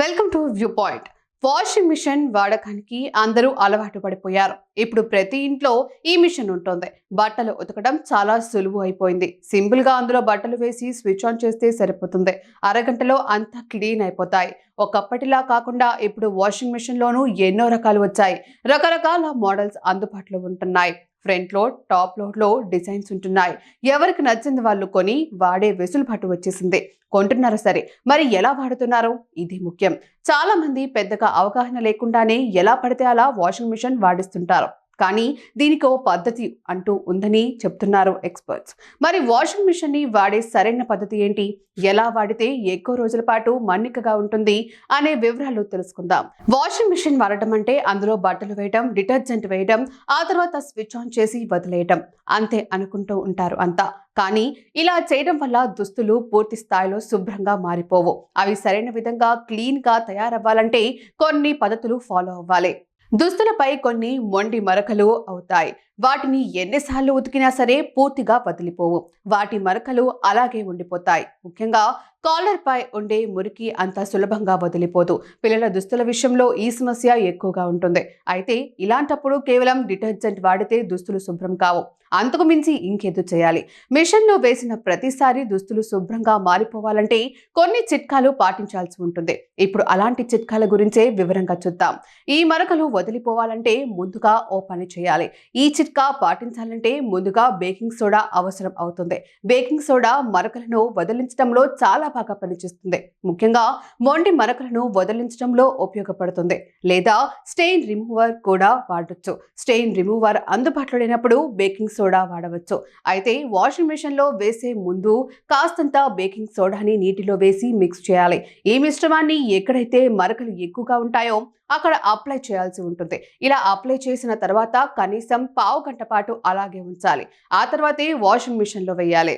Welcome to view point. Washing machine వాడకానికి అందరూ అలవాటు పడిపోయారు. ఇప్పుడు ప్రతి ఇంట్లో ఈ మిషన్ ఉంటుంది. బట్టలు ఉతకడం చాలా సులువు అయిపోయింది. సింపుల్గా అందులో బట్టలు వేసి స్విచ్ ఆన్ చేస్తే సరిపోతుంది. అరగంటలో అంతా క్లీన్ అయిపోతాయి. ఒకప్పటిలా కాకుండా ఇప్పుడు వాషింగ్ మిషన్ లోనూ ఎన్నో రకాలు వచ్చాయి. రకరకాల మోడల్స్ అందుబాటులో ఉంటున్నాయి. ఫ్రంట్ లోడ్ టాప్ లోడ్లో డిజైన్స్ ఉంటున్నాయి. ఎవరికి నచ్చింది వాళ్ళు కొని వాడే వెసులుబాటు వచ్చేసింది. కొంటున్నారు సరే మరి ఎలా వాడుతున్నారు? ఇది ముఖ్యం. చాలా మంది పెద్దగా అవగాహన లేకుండానే ఎలా పడితే అలా వాషింగ్ మిషన్ వాడిస్తుంటారు. కానీ దీనికి ఓ పద్ధతి అంటూ ఉందని చెప్తున్నారు ఎక్స్పర్ట్స్. మరి వాషింగ్ మిషన్ని వాడే సరైన పద్ధతి ఏంటి? ఎలా వాడితే ఎక్కువ రోజుల పాటు మన్నికగా ఉంటుంది అనే వివరాలు తెలుసుకుందాం. వాషింగ్ మిషన్ వాడటం అంటే అందులో బట్టలు వేయడం డిటర్జెంట్ వేయడం ఆ తర్వాత స్విచ్ ఆన్ చేసి వదిలేయటం అంతే అనుకుంటూ ఉంటారు అంతా. కానీ ఇలా చేయడం వల్ల దుస్తులు పూర్తి స్థాయిలో శుభ్రంగా మారిపోవు. అవి సరైన విధంగా క్లీన్గా తయారవ్వాలంటే కొన్ని పద్ధతులు ఫాలో అవ్వాలి. దుస్తులపై కొన్ని మొండి మరకలు అవుతాయి. వాటిని ఎన్నిసార్లు ఉతికినా సరే పూర్తిగా వదిలిపోవు. వాటి మరకలు అలాగే ఉండిపోతాయి. ముఖ్యంగా కాలర్ పై ఉండే మురికి అంత సులభంగా వదిలిపోదు. పిల్లల దుస్తుల విషయంలో ఈ సమస్య ఎక్కువగా ఉంటుంది. అయితే ఇలాంటప్పుడు కేవలం డిటర్జెంట్ వాడితే దుస్తులు శుభ్రం కావు. అంతకు మించి ఇంకేదో చేయాలి? మిషన్లో వేసిన ప్రతిసారి దుస్తులు శుభ్రంగా మారిపోవాలంటే కొన్ని చిట్కాలు పాటించాల్సి ఉంటుంది. ఇప్పుడు అలాంటి చిట్కాల గురించే వివరంగా చూద్దాం. ఈ మరకలు వదిలిపోవాలంటే ముందుగా ఓ పని చేయాలి. ఈ చిట్కా పాటించాలంటే ముందుగా బేకింగ్ సోడా అవసరం అవుతుంది. బేకింగ్ సోడా మరకలను వదిలించడంలో చాలా బాగా పనిచేస్తుంది. ముఖ్యంగా మొండి మరకలను వదిలించడంలో ఉపయోగపడుతుంది. లేదా స్టెయిన్ రిమూవర్ కూడా వాడవచ్చు స్టెయిన్ రిమూవర్ అందుబాటులో లేనప్పుడు బేకింగ్ సోడా వాడవచ్చు. అయితే వాషింగ్ మిషన్లో వేసే ముందు కాస్తంత బేకింగ్ సోడాని నీటిలో వేసి మిక్స్ చేయాలి. ఈ మిశ్రమాన్ని ఎక్కడైతే మరకలు ఎక్కువగా ఉంటాయో అక్కడ అప్లై చేయాల్సి ఉంటుంది. ఇలా అప్లై చేసిన తర్వాత కనీసం పావు గంట పాటు అలాగే ఉంచాలి. ఆ తర్వాతే వాషింగ్ మిషన్లో వేయాలి.